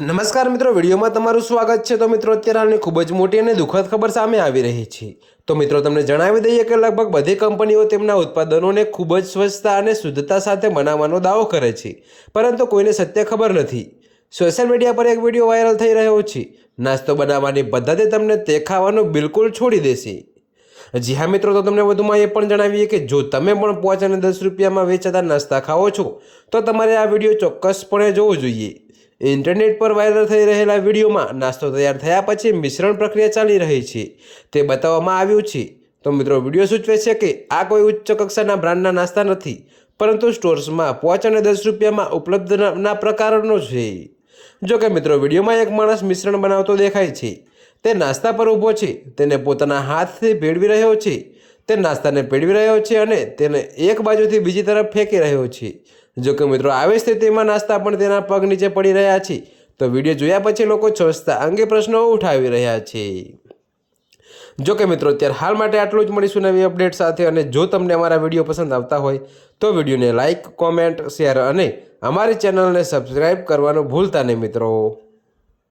નમસ્કાર મિત્રો, વિડીયોમાં તમારું સ્વાગત છે. તો મિત્રો, અત્યારે હાલની ખૂબ જ મોટી અને દુઃખદ ખબર સામે આવી રહી છે. તો મિત્રો, તમને જણાવી દઈએ કે લગભગ બધી કંપનીઓ તેમના ઉત્પાદનોને ખૂબ જ સ્વચ્છતા અને શુદ્ધતા સાથે બનાવવાનો દાવો કરે છે. પરંતુ કોઈને સત્ય ખબર નથી. સોશિયલ મીડિયા પર એક વીડિયો વાયરલ થઈ રહ્યો છે. નાસ્તો બનાવવાની પદ્ધતિ તમને તે ખાવાનું બિલકુલ છોડી દેશે. જી હા મિત્રો, તો તમને વધુમાં એ પણ જણાવીએ કે જો તમે પણ પાંચ અને દસ રૂપિયામાં વેચાતા નાસ્તા ખાઓ છો, તો તમારે આ વીડિયો ચોક્કસપણે જોવો જોઈએ. ઇન્ટરનેટ પર વાયરલ થઈ રહેલા વિડીયોમાં નાસ્તો તૈયાર થયા પછી મિશ્રણ પ્રક્રિયા ચાલી રહી છે. તે બતાવવામાં આવ્યું છે. તો મિત્રો, વીડિયો સૂચવે છે કે આ કોઈ ઉચ્ચ કક્ષાના બ્રાન્ડના નાસ્તા નથી, પરંતુ સ્ટોર્સમાં પાંચ અને દસ રૂપિયામાં ઉપલબ્ધના પ્રકારનો છે. જો કે મિત્રો, વિડીયોમાં એક માણસ મિશ્રણ બનાવતો દેખાય છે. તે નાસ્તા પર ઊભો છે. તેને પોતાના હાથથી ભેળવી રહ્યો છે. તે નાસ્તાને ભેળવી રહ્યો છે અને તેને એક બાજુથી બીજી તરફ ફેંકી રહ્યો છે. જો કે મિત્રો, આવી સ્થિતિમાં નાસ્તા પણ તેના પગ નીચે પડી રહ્યા છે. તો વીડિયો જોયા પછી લોકો સ્વચ્છતા અંગે પ્રશ્નો ઉઠાવી રહ્યા છે. જો કે મિત્રો, અત્યારે હાલ માટે આટલું જ મળીશું નવી અપડેટ સાથે અને જો તમને અમારા વીડિયો પસંદ આવતા હોય, તો વિડીયોને લાઇક કોમેન્ટ, શેર અને અમારી ચેનલને સબસ્ક્રાઈબ કરવાનું ભૂલતા નહીં મિત્રો.